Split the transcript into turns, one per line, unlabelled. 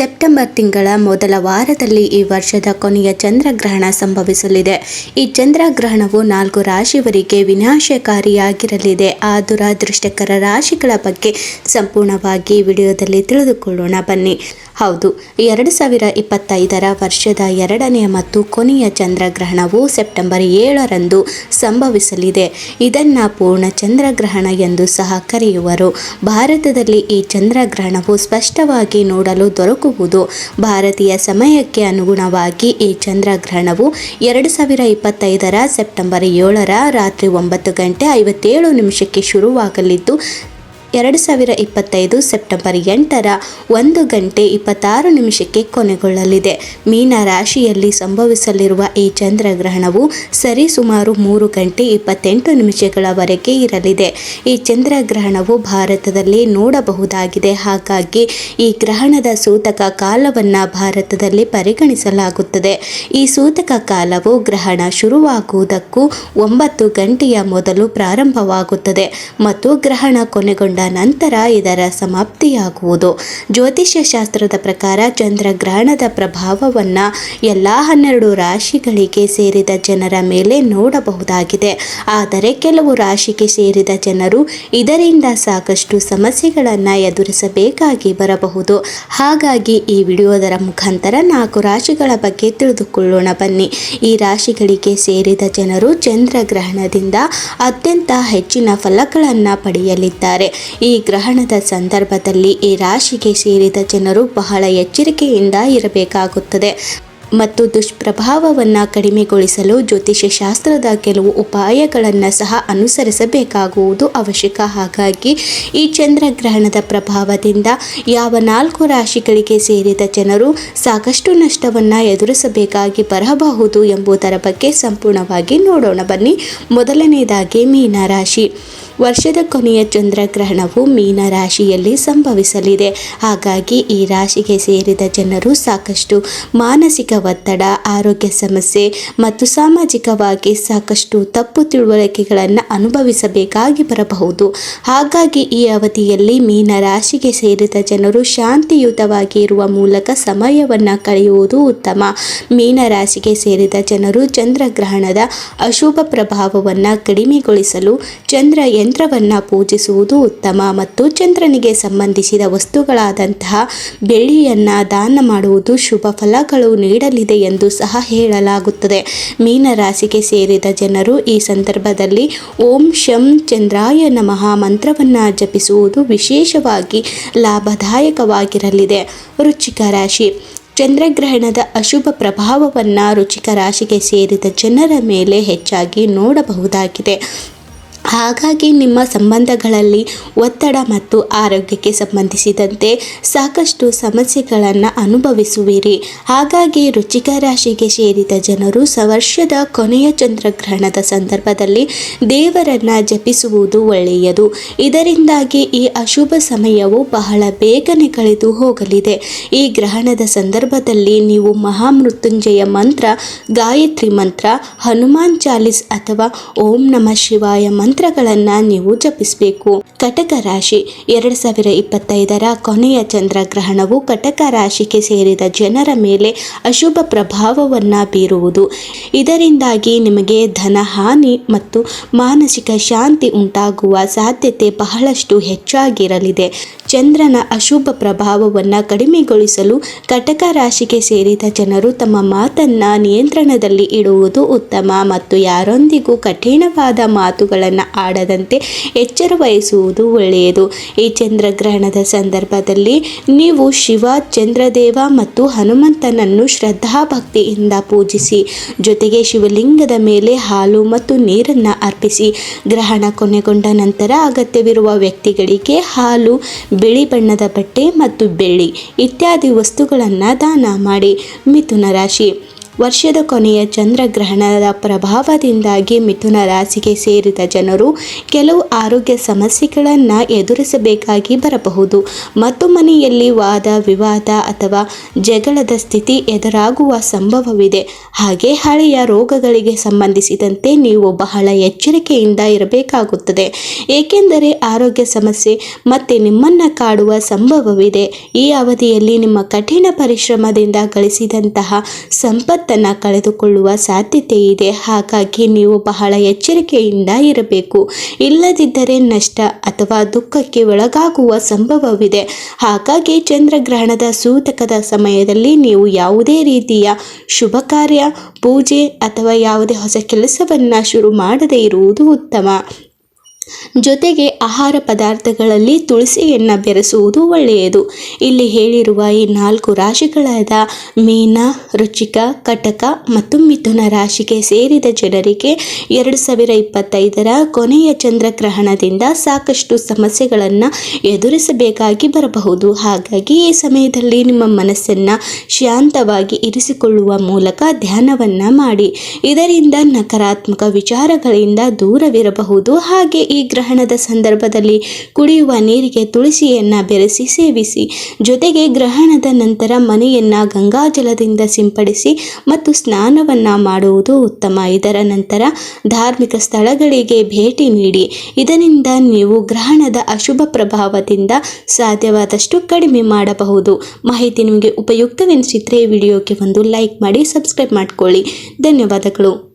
September ತಿಂಗಳ ಮೊದಲ ವಾರದಲ್ಲಿ ಈ ವರ್ಷದ ಕೊನೆಯ ಚಂದ್ರಗ್ರಹಣ ಸಂಭವಿಸಲಿದೆ. ಈ ಚಂದ್ರಗ್ರಹಣವು ನಾಲ್ಕು ರಾಶಿಯವರಿಗೆ ವಿನಾಶಕಾರಿಯಾಗಿರಲಿದೆ. ಆ ದುರಾದೃಷ್ಟಕರ ರಾಶಿಗಳ ಬಗ್ಗೆ ಸಂಪೂರ್ಣವಾಗಿ ವಿಡಿಯೋದಲ್ಲಿ ತಿಳಿದುಕೊಳ್ಳೋಣ. ಬನ್ನಿ. ಹೌದು, ಎರಡು ಸಾವಿರ ಇಪ್ಪತ್ತೈದರ ವರ್ಷದ ಎರಡನೆಯ ಮತ್ತು ಕೊನೆಯ ಚಂದ್ರಗ್ರಹಣವು ಸೆಪ್ಟೆಂಬರ್ ಏಳರಂದು ಸಂಭವಿಸಲಿದೆ. ಇದನ್ನು ಪೂರ್ಣ ಚಂದ್ರಗ್ರಹಣ ಎಂದು ಸಹ ಕರೆಯುವರು. ಭಾರತದಲ್ಲಿ ಈ ಚಂದ್ರಗ್ರಹಣವು ಸ್ಪಷ್ಟವಾಗಿ ನೋಡಲು ದೊರಕುವುದು ಭಾರತೀಯ ಸಮಯಕ್ಕೆ ಅನುಗುಣವಾಗಿ ಈ ಚಂದ್ರಗ್ರಹಣವು ಎರಡು ಸಾವಿರ ಇಪ್ಪತ್ತೈದರ ಸೆಪ್ಟೆಂಬರ್ ಏಳರ ರಾತ್ರಿ ಒಂಬತ್ತು ಗಂಟೆ ಐವತ್ತೇಳು ನಿಮಿಷಕ್ಕೆ ಶುರುವಾಗಲಿದ್ದು ಎರಡು ಸಾವಿರ ಇಪ್ಪತ್ತೈದು ಸೆಪ್ಟೆಂಬರ್ ಎಂಟರ ಒಂದು ಗಂಟೆ ಇಪ್ಪತ್ತಾರು ನಿಮಿಷಕ್ಕೆ ಕೊನೆಗೊಳ್ಳಲಿದೆ. ಮೀನ ರಾಶಿಯಲ್ಲಿ ಸಂಭವಿಸಲಿರುವ ಈ ಚಂದ್ರಗ್ರಹಣವು ಸರಿಸುಮಾರು ಮೂರು ಗಂಟೆ ಇಪ್ಪತ್ತೆಂಟು ನಿಮಿಷಗಳವರೆಗೆ ಇರಲಿದೆ. ಈ ಚಂದ್ರಗ್ರಹಣವು ಭಾರತದಲ್ಲಿ ನೋಡಬಹುದಾಗಿದೆ. ಹಾಗಾಗಿ ಈ ಗ್ರಹಣದ ಸೂತಕ ಕಾಲವನ್ನು ಭಾರತದಲ್ಲಿ ಪರಿಗಣಿಸಲಾಗುತ್ತದೆ. ಈ ಸೂತಕ ಕಾಲವು ಗ್ರಹಣ ಶುರುವಾಗುವುದಕ್ಕೂ ಒಂಬತ್ತು ಗಂಟೆಯ ಮೊದಲು ಪ್ರಾರಂಭವಾಗುತ್ತದೆ ಮತ್ತು ಗ್ರಹಣ ಕೊನೆಗೊಂಡ ನಂತರ ಇದರ ಸಮಾಪ್ತಿಯಾಗುವುದು. ಜ್ಯೋತಿಷ್ಯ ಶಾಸ್ತ್ರದ ಪ್ರಕಾರ ಚಂದ್ರಗ್ರಹಣದ ಪ್ರಭಾವವನ್ನು ಎಲ್ಲ ಹನ್ನೆರಡು ರಾಶಿಗಳಿಗೆ ಸೇರಿದ ಜನರ ಮೇಲೆ ನೋಡಬಹುದಾಗಿದೆ. ಆದರೆ ಕೆಲವು ರಾಶಿಗೆ ಸೇರಿದ ಜನರು ಇದರಿಂದ ಸಾಕಷ್ಟು ಸಮಸ್ಯೆಗಳನ್ನು ಎದುರಿಸಬೇಕಾಗಿ ಬರಬಹುದು. ಹಾಗಾಗಿ ಈ ವಿಡಿಯೋದರ ಮುಖಾಂತರ ನಾಲ್ಕು ರಾಶಿಗಳ ಬಗ್ಗೆ ತಿಳಿದುಕೊಳ್ಳೋಣ ಬನ್ನಿ. ಈ ರಾಶಿಗಳಿಗೆ ಸೇರಿದ ಜನರು ಚಂದ್ರಗ್ರಹಣದಿಂದ ಅತ್ಯಂತ ಹೆಚ್ಚಿನ ಫಲಗಳನ್ನು ಪಡೆಯಲಿದ್ದಾರೆ. ಈ ಗ್ರಹಣದ ಸಂದರ್ಭದಲ್ಲಿ ಈ ರಾಶಿಗೆ ಸೇರಿದ ಜನರು ಬಹಳ ಎಚ್ಚರಿಕೆಯಿಂದ ಇರಬೇಕಾಗುತ್ತದೆ. ಮತ್ತು ದುಷ್ಪ್ರಭಾವವನ್ನು ಕಡಿಮೆಗೊಳಿಸಲು ಜ್ಯೋತಿಷ್ಯ ಶಾಸ್ತ್ರದ ಕೆಲವು ಉಪಾಯಗಳನ್ನು ಸಹ ಅನುಸರಿಸಬೇಕಾಗುವುದು ಅವಶ್ಯಕ. ಹಾಗಾಗಿ ಈ ಚಂದ್ರಗ್ರಹಣದ ಪ್ರಭಾವದಿಂದ ಯಾವ ನಾಲ್ಕು ರಾಶಿಗಳಿಗೆ ಸೇರಿದ ಜನರು ಸಾಕಷ್ಟು ನಷ್ಟವನ್ನು ಎದುರಿಸಬೇಕಾಗಿ ಬರಬಹುದು ಎಂಬುದರ ಬಗ್ಗೆ ಸಂಪೂರ್ಣವಾಗಿ ನೋಡೋಣ. ಬನ್ನಿ ಮೊದಲನೆಯದಾಗಿ ಮೀನ ರಾಶಿ ವರ್ಷದ ಕೊನೆಯ ಚಂದ್ರಗ್ರಹಣವು ಮೀನ ರಾಶಿಯಲ್ಲಿ ಸಂಭವಿಸಲಿದೆ. ಹಾಗಾಗಿ ಈ ರಾಶಿಗೆ ಸೇರಿದ ಜನರು ಸಾಕಷ್ಟು ಮಾನಸಿಕ ಒತ್ತಡ, ಆರೋಗ್ಯ ಸಮಸ್ಯೆ ಮತ್ತು ಸಾಮಾಜಿಕವಾಗಿ ಸಾಕಷ್ಟು ತಪ್ಪು ತಿಳುವಳಿಕೆಗಳನ್ನು ಅನುಭವಿಸಬೇಕಾಗಿ ಬರಬಹುದು. ಹಾಗಾಗಿ ಈ ಅವಧಿಯಲ್ಲಿ ಮೀನ ರಾಶಿಗೆ ಸೇರಿದ ಜನರು ಶಾಂತಿಯುತವಾಗಿ ಇರುವ ಮೂಲಕ ಸಮಯವನ್ನು ಕಳೆಯುವುದು ಉತ್ತಮ. ಮೀನ ರಾಶಿಗೆ ಸೇರಿದ ಜನರು ಚಂದ್ರಗ್ರಹಣದ ಅಶುಭ ಪ್ರಭಾವವನ್ನು ಕಡಿಮೆಗೊಳಿಸಲು ಚಂದ್ರ ಯಂತ್ರವನ್ನು ಪೂಜಿಸುವುದು ಉತ್ತಮ ಮತ್ತು ಚಂದ್ರನಿಗೆ ಸಂಬಂಧಿಸಿದ ವಸ್ತುಗಳಾದಂತಹ ಬೆಳ್ಳಿಯನ್ನು ದಾನ ಮಾಡುವುದು ಶುಭ ಫಲಗಳು ನೀಡಲಿದೆ ಎಂದು ಸಹ ಹೇಳಲಾಗುತ್ತದೆ. ಮೀನರಾಶಿಗೆ ಸೇರಿದ ಜನರು ಈ ಸಂದರ್ಭದಲ್ಲಿ ಓಂ ಶಂ ಚಂದ್ರಾಯ ನಮಃ ಮಂತ್ರವನ್ನು ಜಪಿಸುವುದು ವಿಶೇಷವಾಗಿ ಲಾಭದಾಯಕವಾಗಿರಲಿದೆ. ವೃಶ್ಚಿಕ ರಾಶಿ, ಚಂದ್ರಗ್ರಹಣದ ಅಶುಭ ಪ್ರಭಾವವನ್ನು ರುಚಿಕ ರಾಶಿಗೆ ಸೇರಿದ ಜನರ ಮೇಲೆ ಹೆಚ್ಚಾಗಿ ನೋಡಬಹುದಾಗಿದೆ. ಹಾಗಾಗಿ ನಿಮ್ಮ ಸಂಬಂಧಗಳಲ್ಲಿ ಒತ್ತಡ ಮತ್ತು ಆರೋಗ್ಯಕ್ಕೆ ಸಂಬಂಧಿಸಿದಂತೆ ಸಾಕಷ್ಟು ಸಮಸ್ಯೆಗಳನ್ನು ಅನುಭವಿಸುವಿರಿ. ಹಾಗಾಗಿ ರುಚಿಕ ರಾಶಿಗೆ ಸೇರಿದ ಜನರು ವರ್ಷದ ಕೊನೆಯ ಚಂದ್ರಗ್ರಹಣದ ಸಂದರ್ಭದಲ್ಲಿ ದೇವರನ್ನು ಜಪಿಸುವುದು ಒಳ್ಳೆಯದು. ಇದರಿಂದಾಗಿ ಈ ಅಶುಭ ಸಮಯವು ಬಹಳ ಬೇಗನೆ ಕಳೆದು ಹೋಗಲಿದೆ. ಈ ಗ್ರಹಣದ ಸಂದರ್ಭದಲ್ಲಿ ನೀವು ಮಹಾಮೃತ್ಯುಂಜಯ ಮಂತ್ರ, ಗಾಯತ್ರಿ ಮಂತ್ರ, ಹನುಮಾನ್ ಚಾಲೀಸ್ ಅಥವಾ ಓಂ ನಮ ಶಿವಾಯ ಮಂತ್ರಗಳನ್ನು ನೀವು ಜಪಿಸಬೇಕು. ಕಟಕ ರಾಶಿ ಎರಡು ಸಾವಿರ ಇಪ್ಪತ್ತೈದರ ಕೊನೆಯ ಚಂದ್ರಗ್ರಹಣವು ಕಟಕ ರಾಶಿಗೆ ಸೇರಿದ ಜನರ ಮೇಲೆ ಅಶುಭ ಪ್ರಭಾವವನ್ನು ಬೀರುವುದು. ಇದರಿಂದಾಗಿ ನಿಮಗೆ ಧನ ಹಾನಿ ಮತ್ತು ಮಾನಸಿಕ ಶಾಂತಿ ಉಂಟಾಗುವ ಸಾಧ್ಯತೆ ಬಹಳಷ್ಟು ಹೆಚ್ಚಾಗಿರಲಿದೆ. ಚಂದ್ರನ ಅಶುಭ ಪ್ರಭಾವವನ್ನು ಕಡಿಮೆಗೊಳಿಸಲು ಕಟಕ ರಾಶಿಗೆ ಸೇರಿದ ಜನರು ತಮ್ಮ ಮಾತನ್ನು ನಿಯಂತ್ರಣದಲ್ಲಿ ಇಡುವುದು ಉತ್ತಮ ಮತ್ತು ಯಾರೊಂದಿಗೂ ಕಠಿಣವಾದ ಮಾತುಗಳನ್ನು ಆಡದಂತೆ ಎಚ್ಚರ ವಹಿಸುವುದು ಒಳ್ಳೆಯದು. ಈ ಚಂದ್ರಗ್ರಹಣದ ಸಂದರ್ಭದಲ್ಲಿ ನೀವು ಶಿವ, ಚಂದ್ರದೇವ ಮತ್ತು ಹನುಮಂತನನ್ನು ಶ್ರದ್ಧಾಭಕ್ತಿಯಿಂದ ಪೂಜಿಸಿ, ಜೊತೆಗೆ ಶಿವಲಿಂಗದ ಮೇಲೆ ಹಾಲು ಮತ್ತು ನೀರನ್ನು ಅರ್ಪಿಸಿ, ಗ್ರಹಣ ಕೊನೆಗೊಂಡ ನಂತರ ಅಗತ್ಯವಿರುವ ವ್ಯಕ್ತಿಗಳಿಗೆ ಹಾಲು ಬಿಳಿ ಬಣ್ಣದ ಬಟ್ಟೆ ಮತ್ತು ಬೆಳ್ಳಿ ಇತ್ಯಾದಿ ವಸ್ತುಗಳನ್ನು ದಾನ ಮಾಡಿ ಮಿಥುನ ರಾಶಿ. ವರ್ಷದ ಕೊನೆಯ ಚಂದ್ರಗ್ರಹಣದ ಪ್ರಭಾವದಿಂದಾಗಿ ಮಿಥುನ ರಾಶಿಗೆ ಸೇರಿದ ಜನರು ಕೆಲವು ಆರೋಗ್ಯ ಸಮಸ್ಯೆಗಳನ್ನು ಎದುರಿಸಬೇಕಾಗಿ ಬರಬಹುದು. ಮತ್ತು ಮನೆಯಲ್ಲಿ ವಾದ, ವಿವಾದ ಅಥವಾ ಜಗಳದ ಸ್ಥಿತಿ ಎದುರಾಗುವ ಸಂಭವವಿದೆ. ಹಾಗೆ ಹಳೆಯ ರೋಗಗಳಿಗೆ ಸಂಬಂಧಿಸಿದಂತೆ ನೀವು ಬಹಳ ಎಚ್ಚರಿಕೆಯಿಂದ ಇರಬೇಕಾಗುತ್ತದೆ. ಏಕೆಂದರೆ ಆರೋಗ್ಯ ಸಮಸ್ಯೆ ಮತ್ತೆ ನಿಮ್ಮನ್ನು ಕಾಡುವ ಸಂಭವವಿದೆ. ಈ ಅವಧಿಯಲ್ಲಿ ನಿಮ್ಮ ಕಠಿಣ ಪರಿಶ್ರಮದಿಂದ ಗಳಿಸಿದಂತಹ ಸಂಪತ್ತನ್ನು ಕಳೆದುಕೊಳ್ಳುವ ಸಾಧ್ಯತೆ ಇದೆ. ಹಾಗಾಗಿ ನೀವು ಬಹಳ ಎಚ್ಚರಿಕೆಯಿಂದ ಇರಬೇಕು. ಇಲ್ಲದಿದ್ದರೆ ನಷ್ಟ ಅಥವಾ ದುಃಖಕ್ಕೆ ಒಳಗಾಗುವ ಸಂಭವವಿದೆ. ಹಾಗಾಗಿ ಚಂದ್ರಗ್ರಹಣದ ಸೂತಕದ ಸಮಯದಲ್ಲಿ ನೀವು ಯಾವುದೇ ರೀತಿಯ ಶುಭ ಕಾರ್ಯ, ಪೂಜೆ ಅಥವಾ ಯಾವುದೇ ಹೊಸ ಕೆಲಸವನ್ನು ಶುರು ಮಾಡದೇ ಇರುವುದು ಉತ್ತಮ. ಜೊತೆಗೆ ಆಹಾರ ಪದಾರ್ಥಗಳಲ್ಲಿ ತುಳಸಿಯನ್ನು ಬೆರೆಸುವುದು ಒಳ್ಳೆಯದು. ಇಲ್ಲಿ ಹೇಳಿರುವ ಈ ನಾಲ್ಕು ರಾಶಿಗಳಾದ ಮೀನ, ರುಚಿಕ, ಕಟಕ ಮತ್ತು ಮಿಥುನ ರಾಶಿಗೆ ಸೇರಿದ ಜನರಿಗೆ ಎರಡು ಸಾವಿರ ಇಪ್ಪತ್ತೈದರ ಕೊನೆಯ ಚಂದ್ರಗ್ರಹಣದಿಂದ ಸಾಕಷ್ಟು ಸಮಸ್ಯೆಗಳನ್ನು ಎದುರಿಸಬೇಕಾಗಿ ಬರಬಹುದು. ಹಾಗಾಗಿ ಈ ಸಮಯದಲ್ಲಿ ನಿಮ್ಮ ಮನಸ್ಸನ್ನು ಶಾಂತವಾಗಿ ಇರಿಸಿಕೊಳ್ಳುವ ಮೂಲಕ ಧ್ಯಾನವನ್ನು ಮಾಡಿ. ಇದರಿಂದ ನಕಾರಾತ್ಮಕ ವಿಚಾರಗಳಿಂದ ದೂರವಿರಬಹುದು. ಹಾಗೆ ಈ ಗ್ರಹಣದ ಸಂದರ್ಭದಲ್ಲಿ ಕುಡಿಯುವ ನೀರಿಗೆ ತುಳಸಿಯನ್ನು ಬೆರೆಸಿ ಸೇವಿಸಿ. ಜೊತೆಗೆ ಗ್ರಹಣದ ನಂತರ ಮನೆಯನ್ನು ಗಂಗಾಜಲದಿಂದ ಸಿಂಪಡಿಸಿ ಮತ್ತು ಸ್ನಾನವನ್ನು ಮಾಡುವುದು ಉತ್ತಮ. ಇದರ ನಂತರ ಧಾರ್ಮಿಕ ಸ್ಥಳಗಳಿಗೆ ಭೇಟಿ ನೀಡಿ. ಇದರಿಂದ ನೀವು ಗ್ರಹಣದ ಅಶುಭ ಪ್ರಭಾವದಿಂದ ಸಾಧ್ಯವಾದಷ್ಟು ಕಡಿಮೆ ಮಾಡಬಹುದು. ಮಾಹಿತಿ ನಿಮಗೆ ಉಪಯುಕ್ತವೆನಿಸಿದರೆ ವಿಡಿಯೋಗೆ ಒಂದು ಲೈಕ್ ಮಾಡಿ, ಸಬ್ಸ್ಕ್ರೈಬ್ ಮಾಡಿಕೊಳ್ಳಿ. ಧನ್ಯವಾದಗಳು.